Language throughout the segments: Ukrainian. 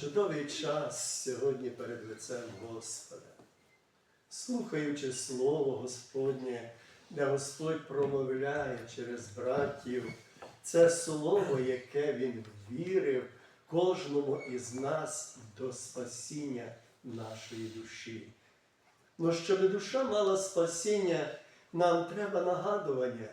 Чудовий час сьогодні перед лицем Господа. Слухаючи Слово Господнє, де Господь промовляє через братів, це слово, яке Він вірив кожному із нас до спасіння нашої душі. Ну, щоб душа мала спасіння, нам треба нагадування.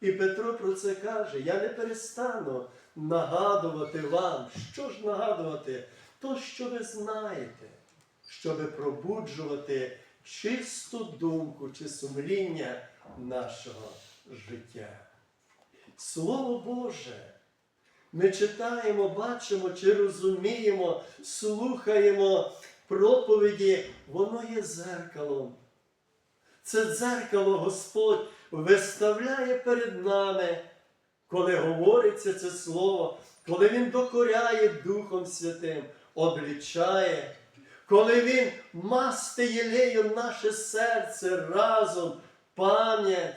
І Петро про це каже: я не перестану нагадувати вам. Що ж нагадувати? То, що ви знаєте, щоб пробуджувати чисту думку чи сумління нашого життя. Слово Боже. Ми читаємо, бачимо чи розуміємо, слухаємо проповіді, воно є зеркалом. Це дзеркало Господь виставляє перед нами, коли говориться це слово, коли Він докоряє Духом Святим, облічає, коли Він масти єлеєм наше серце разом, пам'ять,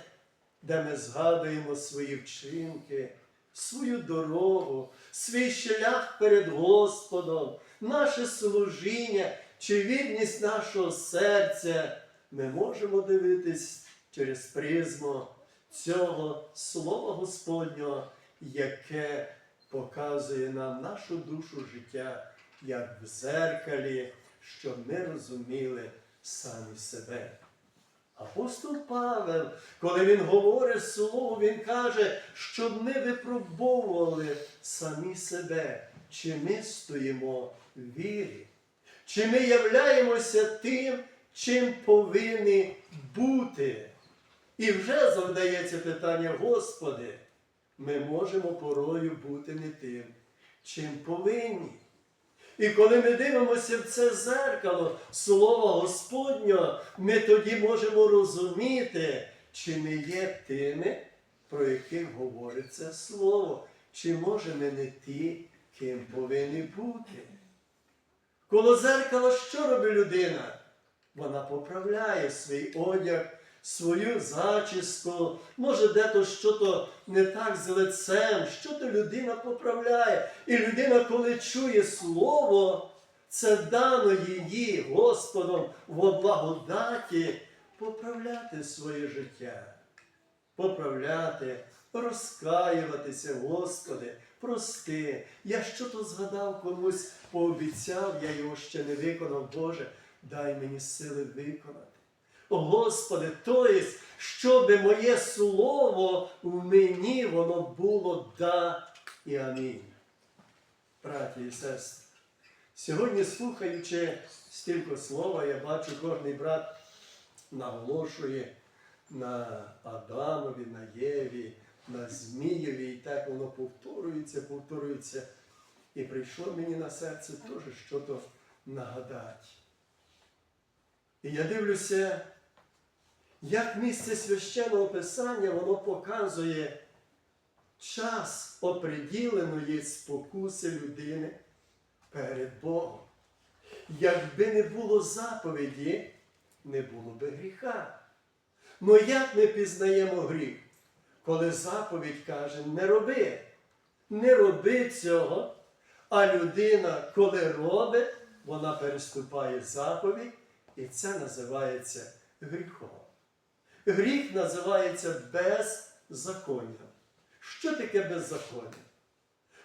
де ми згадуємо свої вчинки, свою дорогу, свій шлях перед Господом, наше служіння чи вірність нашого серця ми можемо дивитись через призму цього Слова Господнього, яке показує нам нашу душу життя, як в зеркалі, щоб ми розуміли самі себе. Апостол Павел, коли він говорить слово, він каже, щоб ми випробовували самі себе, чи ми стоїмо в вірі, чи ми являємося тим, чим повинні бути. І вже завдається питання, Господи, ми можемо порою бути не тим, чим повинні. І коли ми дивимося в це зеркало Слова Господнього, ми тоді можемо розуміти, чи ми є тими, про яких говорить це Слово, чи може ми не ті, ким повинні бути. Коло зеркала що робить людина? Вона поправляє свій одяг, свою зачіску, може, де-то що-то не так з лицем, що-то людина поправляє. І людина, коли чує слово, це дано її Господом в благодаті поправляти своє життя, поправляти, розкаюватися, Господи, прости. Я що-то згадав комусь, пообіцяв, я його ще не виконав, Боже, дай мені сили виконати. Господи, тобто, щоб моє слово в мені воно було да і амінь. Браті і сестри, сьогодні, слухаючи стільки слова, я бачу, кожний брат наголошує на Адамові, на Єві, на Змієві, і так воно повторюється, повторюється. І прийшло мені на серце теж щось нагадати. І я дивлюся, як місце священного Писання воно показує час оприділеної спокуси людини перед Богом. Якби не було заповіді, не було би гріха. Ну як ми пізнаємо гріх? Коли заповідь каже, не роби, не роби цього, а людина, коли робить, вона переступає заповідь, і це називається гріхом. Гріх називається беззаконням. Що таке беззаконня?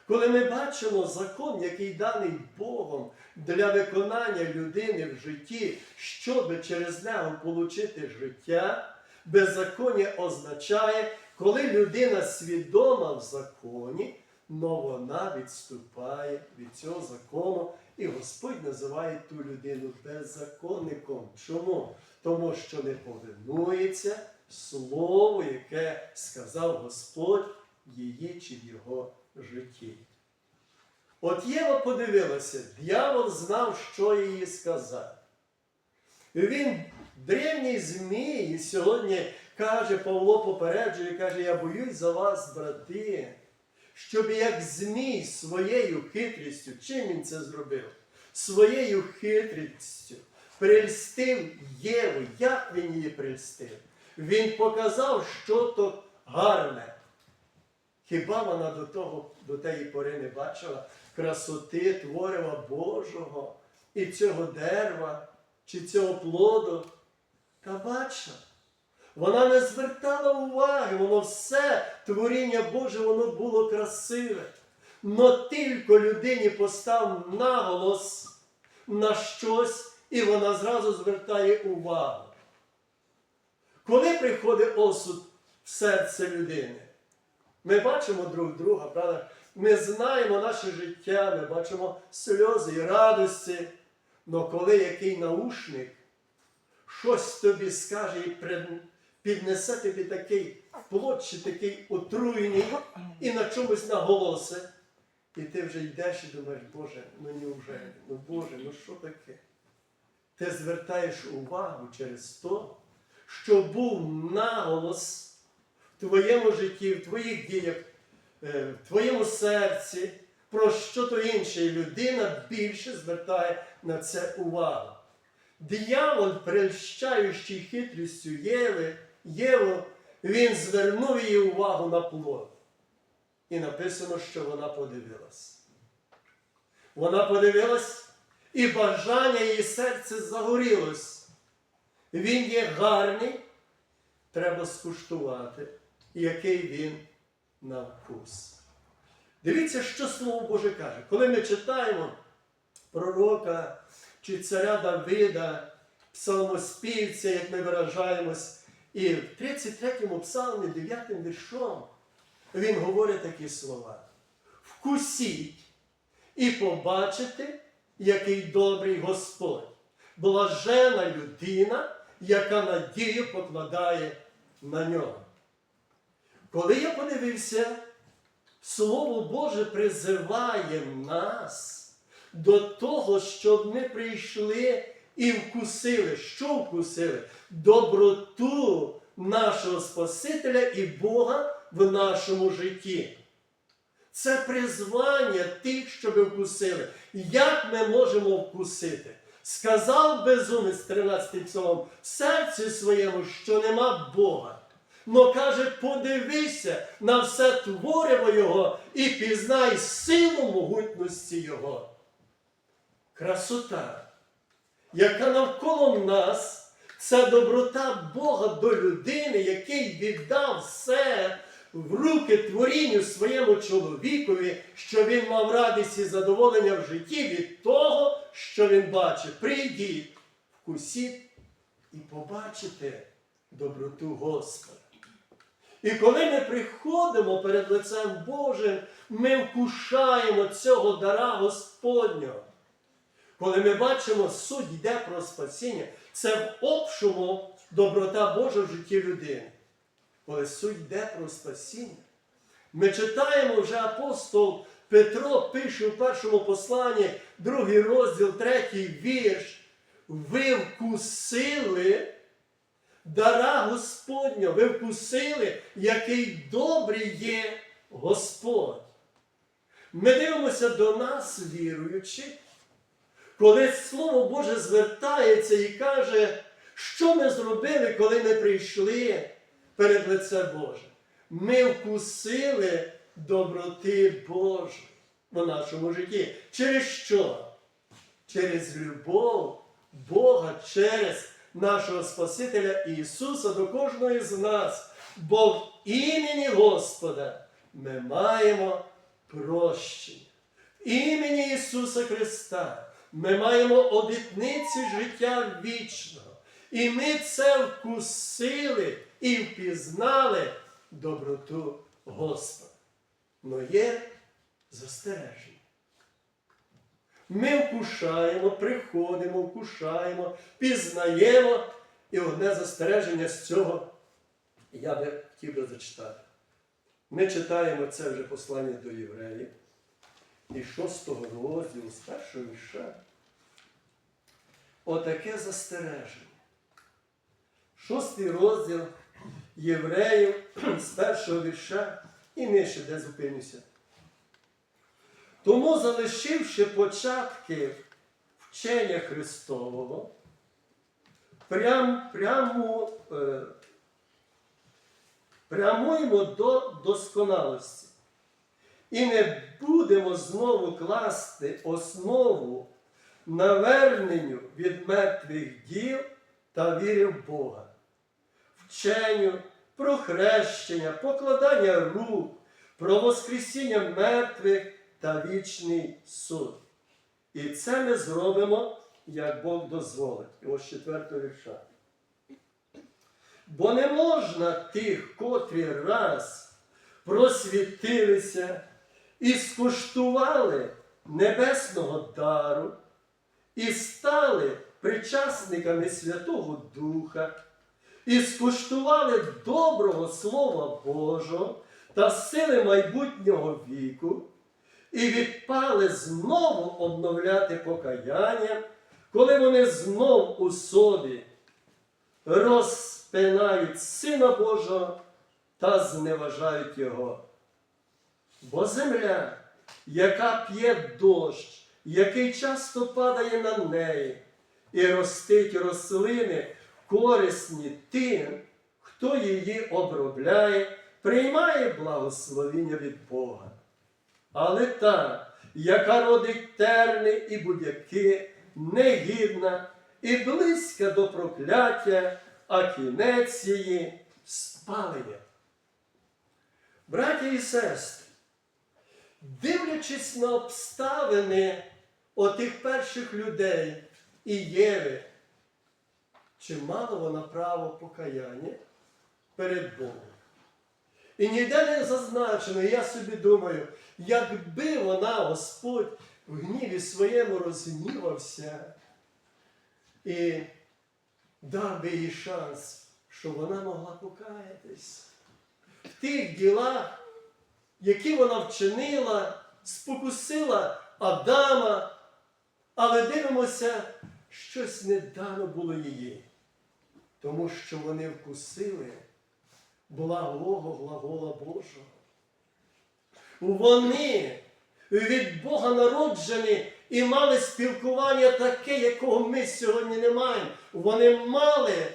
Коли ми бачимо закон, який даний Богом для виконання людини в житті, щоб через нього отримати життя, беззаконня означає, коли людина свідома в законі, но вона відступає від цього закону, і Господь називає ту людину беззаконником. Чому? Тому що не повинується слово, яке сказав Господь її чи в його житті. От Єва подивилася, дьявол знав, що їй сказати. Він древній змій, і сьогодні каже, Павло попереджує, каже, я боюсь за вас, брати, щоб як змій своєю хитрістю, чим він це зробив? Своєю хитрістю прельстив Єву. Як він її прельстив? Він показав, що то гарне. Хіба вона до того, до тієї пори не бачила? красоти творива Божого і цього дерева чи цього плоду. Та бача, вона не звертала уваги, воно все творіння Боже, воно було красиве. Но тільки людині постав наголос на щось, і вона зразу звертає увагу. Коли приходить осуд в серце людини, ми бачимо друг друга, правда? Ми знаємо наше життя, ми бачимо сльози і радості. Но коли який наушник щось тобі скаже і піднесе тобі такий плод такий отруєний і на чомусь наголосе, і ти вже йдеш і думаєш, Боже, ну неужели? Ну Боже, ну що таке? Ти звертаєш увагу через то, що був наголос в твоєму житті, в твоїх діях, е, в твоєму серці, про що то інше, і людина більше звертає на це увагу. Диявол, прельщаючи хитрістю Єви, Єву, він звернув її увагу на плод. І написано, що вона подивилась. Вона подивилась, і бажання її серця загорілось. Він є гарний, треба скуштувати, який він на вкус. Дивіться, що Слово Боже каже. Коли ми читаємо пророка чи царя Давида, псалмоспівця, як ми виражаємось, і в 33-му псалмі, 9 м віршом, він говорить такі слова. Вкусіть і побачите, який добрий Господь. Блажена людина, яка надію покладає на нього. Коли я подивився, Слово Боже призиває нас до того, щоб ми прийшли і вкусили. Що вкусили? Доброту нашого Спасителя і Бога в нашому житті. Це призвання тих, щоб вкусили. Як ми можемо вкусити? Сказав безумець 13 псалом, серці своєму, що нема Бога. Но каже, подивися на все твориво Його і пізнай силу могутності Його. Красота, яка навколо нас, це доброта Бога до людини, який віддав все в руки творінню своєму чоловікові, що він мав радість і задоволення в житті від того, що він бачить. Прийдіть, вкусіть і побачите доброту Господа. І коли ми приходимо перед лицем Божим, ми вкушаємо цього дара Господнього. Коли ми бачимо, суть йде про спасіння, це в общому доброта Божа в житті людини. Коли суть йде про спасіння, ми читаємо вже апостол Петро пише в першому посланні, другий розділ, третій вірш. Ви вкусили дара Господня, ви вкусили, який добрий є Господь. Ми дивимося до нас, віруючи, коли Слово Боже звертається і каже, що ми зробили, коли ми прийшли перед лице Боже. Ми вкусили доброти Божої в нашому житті. Через що? Через любов Бога, через нашого Спасителя Ісуса до кожного з нас. Бо в імені Господа ми маємо прощення. В імені Ісуса Христа ми маємо обітниці життя вічного. І ми це вкусили і впізнали доброту Господа. Но є застереження. Ми вкушаємо, приходимо, вкушаємо, пізнаємо. І одне застереження з цього я би хотів би зачитати. Ми читаємо це вже послання до євреїв. І шостого розділу, з першого вірша. Отаке застереження. Шостий розділ євреїв з першого вірша і нижче, де зупинюся. Тому, залишивши початки вчення Христового, прям, прямо, е, прямуємо до досконалості і не будемо знову класти основу наверненню від мертвих діл та віри Бога, вченню про хрещення, покладання рук, про Воскресіння мертвих та вічний суд. І це ми зробимо, як Бог дозволить. І ось четвертого вірша. Бо не можна тих, котрі раз просвітилися і скуштували небесного дару, і стали причасниками Святого Духа, і скуштували доброго Слова Божого та сили майбутнього віку, і відпали знову обновляти покаяння, коли вони знов у собі розпинають Сина Божого та зневажають Його. Бо земля, яка п'є дощ, який часто падає на неї, і ростить рослини, корисні тим, хто її обробляє, приймає благословіння від Бога. Але та, яка родить терни і будяки, негідна і близька до прокляття, а кінець її спалення. Браті і сестри, дивлячись на обставини отих перших людей і Єви, чи мала вона право покаяння перед Богом? І ніде не зазначено, я собі думаю, якби вона, Господь, в гніві своєму розгнівався і дав би їй шанс, щоб вона могла покаятись в тих ділах, які вона вчинила, спокусила Адама, але дивимося, щось не дано було її, тому що вони вкусили благого глагола Божого. Вони від Бога народжені і мали спілкування таке, якого ми сьогодні не маємо. Вони мали,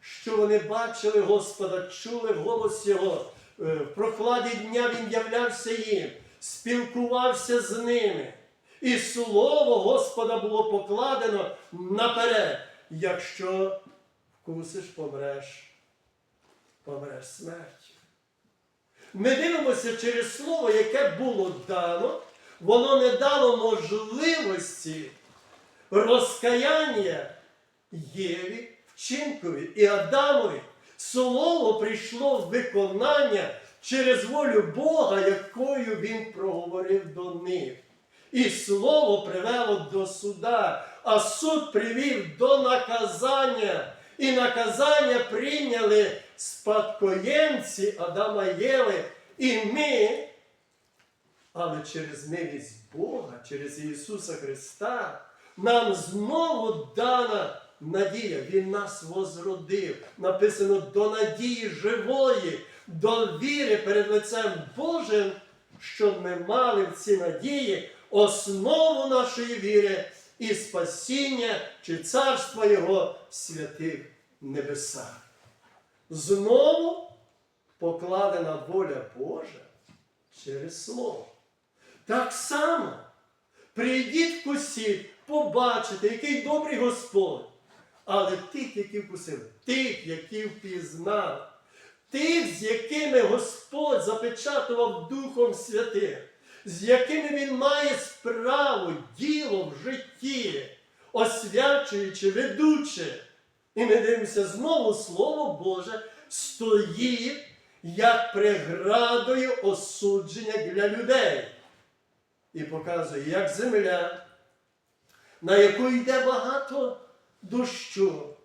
що вони бачили Господа, чули голос Його. Е, В прохладі дня Він являвся їм, спілкувався з ними. І слово Господа було покладено наперед. Якщо вкусиш, помреш, помреш смертю. Ми дивимося через слово, яке було дано, воно не дало можливості розкаяння Єві, вчинкові і Адамові. Слово прийшло в виконання через волю Бога, якою він проговорив до них. І слово привело до суда, а суд привів до наказання. І наказання прийняли спадкоємці Адама Єви. І ми, але через милість Бога, через Ісуса Христа, нам знову дана надія. Він нас возродив. Написано до надії живої, до віри перед лицем Божим, щоб ми мали в ці надії основу нашої віри і спасіння чи царства Його в святих небесах. Знову покладена воля Божа через Слово. Так само прийдіть вкусіть, побачите, який добрий Господь. Але тих, які вкусили, тих, які впізнали, тих, з якими Господь запечатував Духом Святим, з якими Він має справу, діло в житті, освячуючи, ведучи. І ми дивимося, знову Слово Боже стоїть як преградою осудження для людей. І показує, як земля, на яку йде багато дощу.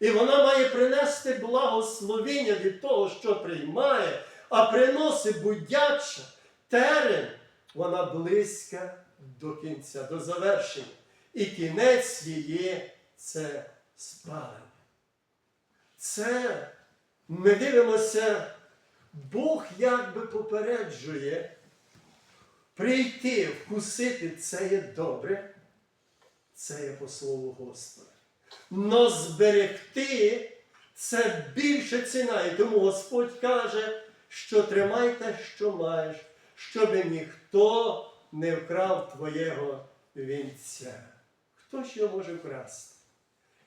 І вона має принести благословіння від того, що приймає, а приносить будяча терен, вона близька до кінця, до завершення. І кінець її це спалення. Це ми дивимося, Бог якби попереджує прийти, вкусити це є добре, це є по слову Господа. Но зберегти це більше ціна. І тому Господь каже, що тримай те, що маєш, щоб ніхто не вкрав твоєго вінця. Хто його може вкрасти?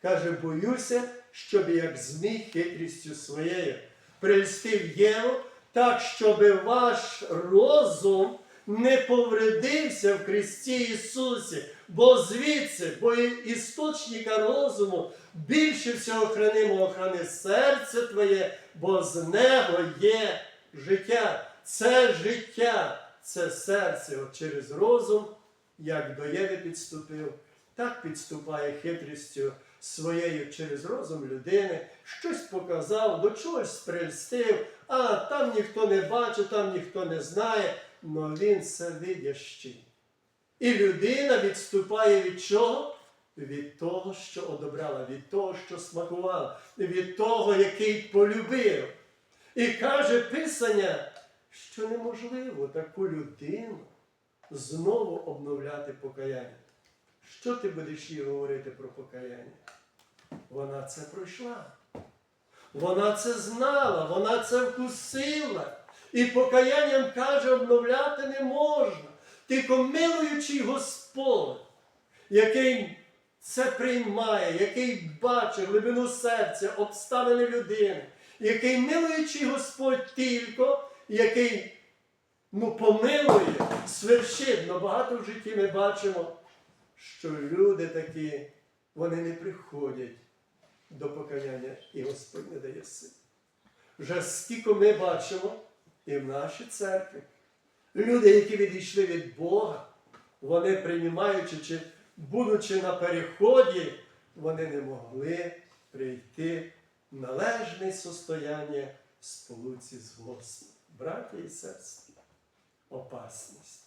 Каже, боюся, щоб як змій хитрістю своєю прельстив Єву, так, щоб ваш розум не повредився в Христі Ісусі, бо звідси, бо істочника розуму більше всього хранимого храни серце твоє, бо з нього є життя. Це життя, це серце От через розум, як до Єви підступив, так підступає хитрістю своєю через розум людини, щось показав, до чогось прельстив, а там ніхто не бачить, там ніхто не знає, але він все видящий. І людина відступає від чого? Від того, що одобрала, від того, що смакувала, від того, який полюбив. І каже Писання, що неможливо таку людину знову обновляти покаяння. Що ти будеш їй говорити про покаяння? Вона це пройшла. Вона це знала, вона це вкусила. І покаянням каже, обновляти не можна. Тільки милуючий Господь, який це приймає, який бачить глибину серця, обставини людини, який милуючий Господь тільки, який ну, помилує, свершить. Но багато в житті ми бачимо, що люди такі, вони не приходять до покаяння, і Господь не дає сил. Вже скільки ми бачимо і в нашій церкві, люди, які відійшли від Бога, вони приймаючи, чи будучи на переході, вони не могли прийти в належне состояння сполуці з Господом. Браті і сестри, опасність.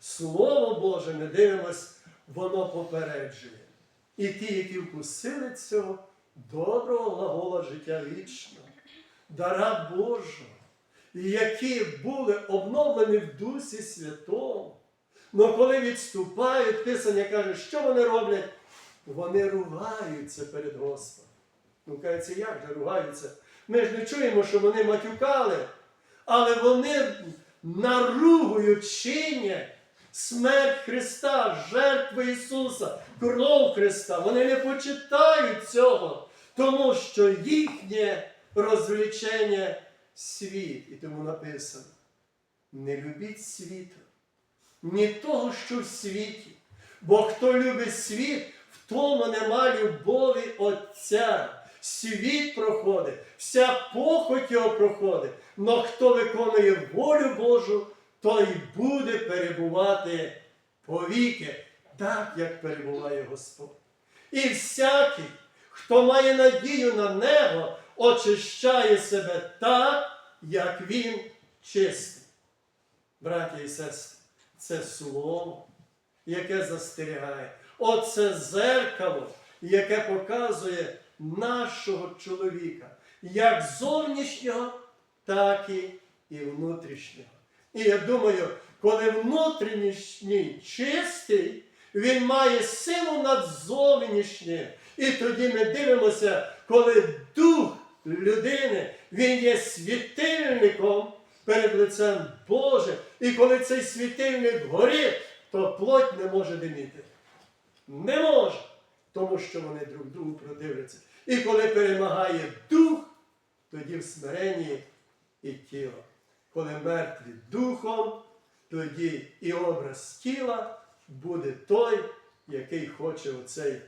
Слово Боже, не дивимось, воно попереджує. І ті, які вкусили цього доброго глагола життя вічного, дара Божого, які були обновлені в Дусі Святому. Но коли відступають, Писання каже, що вони роблять? Вони ругаються перед Господом. Ну, кажеться, як же ругаються? Ми ж не чуємо, що вони матюкали, але вони наругою чинять смерть Христа, жертву Ісуса, кров Христа. Вони не почитають цього, тому що їхнє розвлечення світ. І тому написано: не любіть світу, ні того, що в світі. Бо хто любить світ, в тому нема любові Отця. Світ проходить, вся похоть його проходить. Но хто виконує волю Божу, той буде перебувати повіки, так як перебуває Господь. І всякий, хто має надію на небо, очищає себе так, як він чистий. Браті і сестри, це слово, яке застерігає. Оце зеркало, яке показує нашого чоловіка, як зовнішнього, так і, і внутрішнього. І я думаю, коли внутрішній чистий, він має силу над зовнішнім. І тоді ми дивимося, коли дух людини, він є світильником перед лицем Божим. І коли цей світильник горить, то плоть не може диміти. Не може, тому що вони друг другу продивляться. І коли перемагає дух, тоді в смиренні і тіло. Коли мертві духом, тоді і образ тіла буде той, який хоче оцей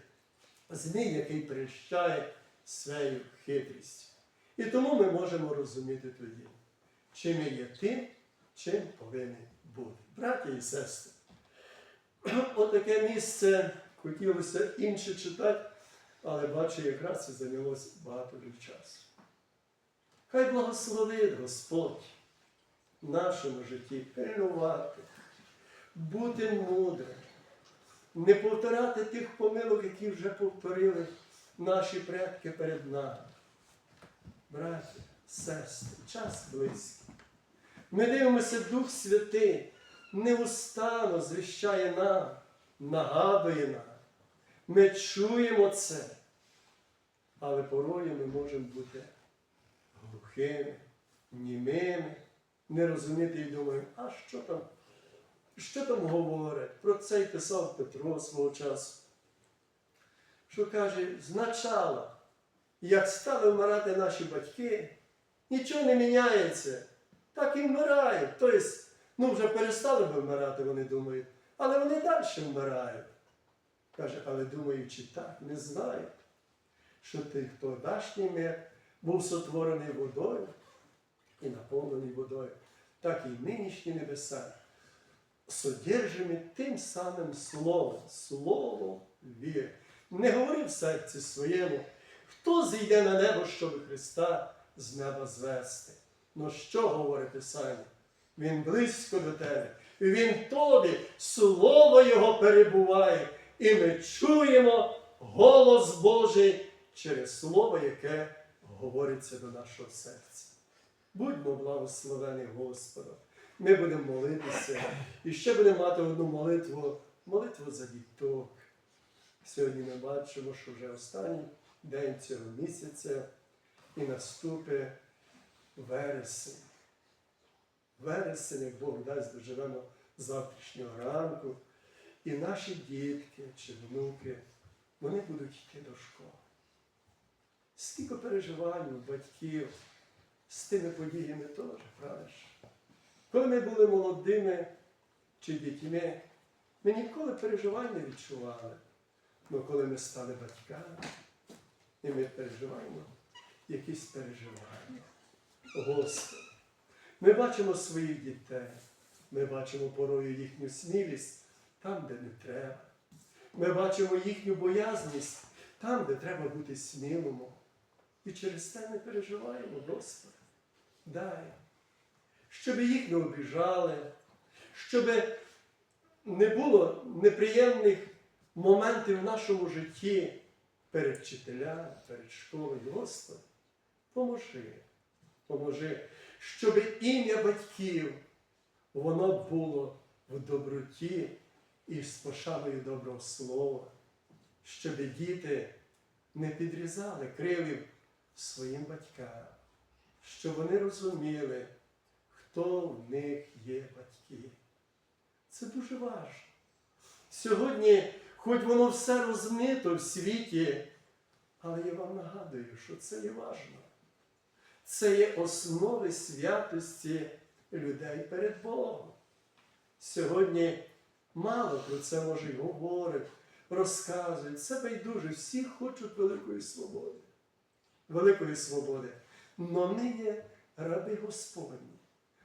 змій, який прищає своєю хитрістю. І тому ми можемо розуміти тоді, чим є тим, чим повинні бути. Браті і сестри, отаке місце хотілося інше читати, але бачу, якраз це зайнялося багато часу. Хай благословить Господь в нашому житті пильнувати, бути мудрим, не повторяти тих помилок, які вже повторили наші предки перед нами. Браті, сестри, час близький. Ми дивимося, Дух Святий неустанно звіщає нам, нагадує нам. Ми чуємо це, але порою ми можемо бути глухими, німими, не розуміти і думаємо, а що там? Що там говорять? Про це й писав Петро свого часу. Що каже, значало, як стали вмирати наші батьки, нічого не міняється. Так і вмирають. Тобто, ну вже перестали вмирати, вони думають, але вони далі вмирають. Каже, але думаючи так, не знають, що той, хто дашній мир був сотворений водою і наповнений водою, так і нинішні небеса содержимі тим самим словом, словом віри. Не говори в серці своєму, хто зійде на небо, щоб Христа з неба звести. Ну що говорить Писання? Він близько до тебе, Він тобі, слово Його перебуває, і ми чуємо голос Божий через слово, яке говориться до нашого серця. Будьмо благословені Господом. Ми будемо молитися і ще будемо мати одну молитву, молитву за діток. Сьогодні ми бачимо, що вже останній день цього місяця і наступить вересень. Вересень, як Бог дасть, доживемо завтрашнього ранку. І наші дітки чи внуки, вони будуть йти до школи. Скільки переживань у батьків з тими подіями теж, правда? Коли ми були молодими чи дітьми, ми ніколи переживань не відчували. Але коли ми стали батьками, і ми переживаємо якісь переживання. Господи, ми бачимо своїх дітей, ми бачимо порою їхню смілість там, де не треба. Ми бачимо їхню боязність там, де треба бути смілому. І через це ми переживаємо, Господи. Дай щоб їх не обіжали, щоб не було неприємних моментів в нашому житті перед вчителями, перед школою. Господи, поможи, поможи, щоб ім'я батьків воно було в доброті і з пошаною доброго слова, щоб діти не підрізали кривів своїм батькам, щоб вони розуміли хто в них є батьки. Це дуже важливо. Сьогодні, хоч воно все розмито в світі, але я вам нагадую, що це є важливо. Це є основи святості людей перед Богом. Сьогодні мало про це може й говорить, розказують. Це байдуже. Всі хочуть великої свободи. Великої свободи. Но ми є раби Господні.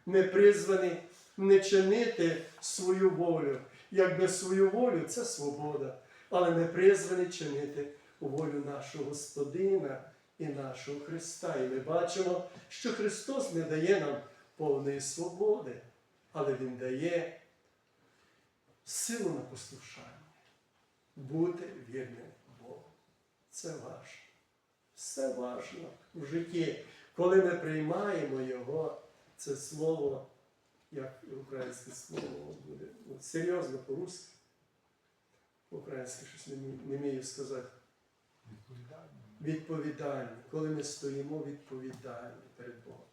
Ми призвані не чинити свою волю. Якби свою волю це свобода, але ми призвані чинити волю нашого Господина і нашого Христа. І ми бачимо, що Христос не дає нам повної свободи, але Він дає силу на послушання, бути вірним Богу. Це важно. Все важно в житті, коли ми приймаємо Його це слово, як українське слово буде. Ну, серйозно по-русски. По-українськи щось не, вмію- не вмію сказати. Відповідальні. Коли ми стоїмо відповідальні перед Богом.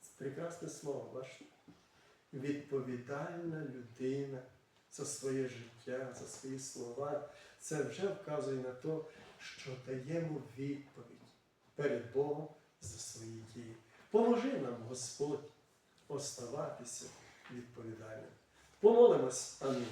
Це прекрасне слово, бачите? Відповідальна людина за своє життя, за свої слова. Це вже вказує на те, що даємо відповідь перед Богом за свої дії. Поможи нам, Господь, оставатися відповідальним. Помолимось. Амінь.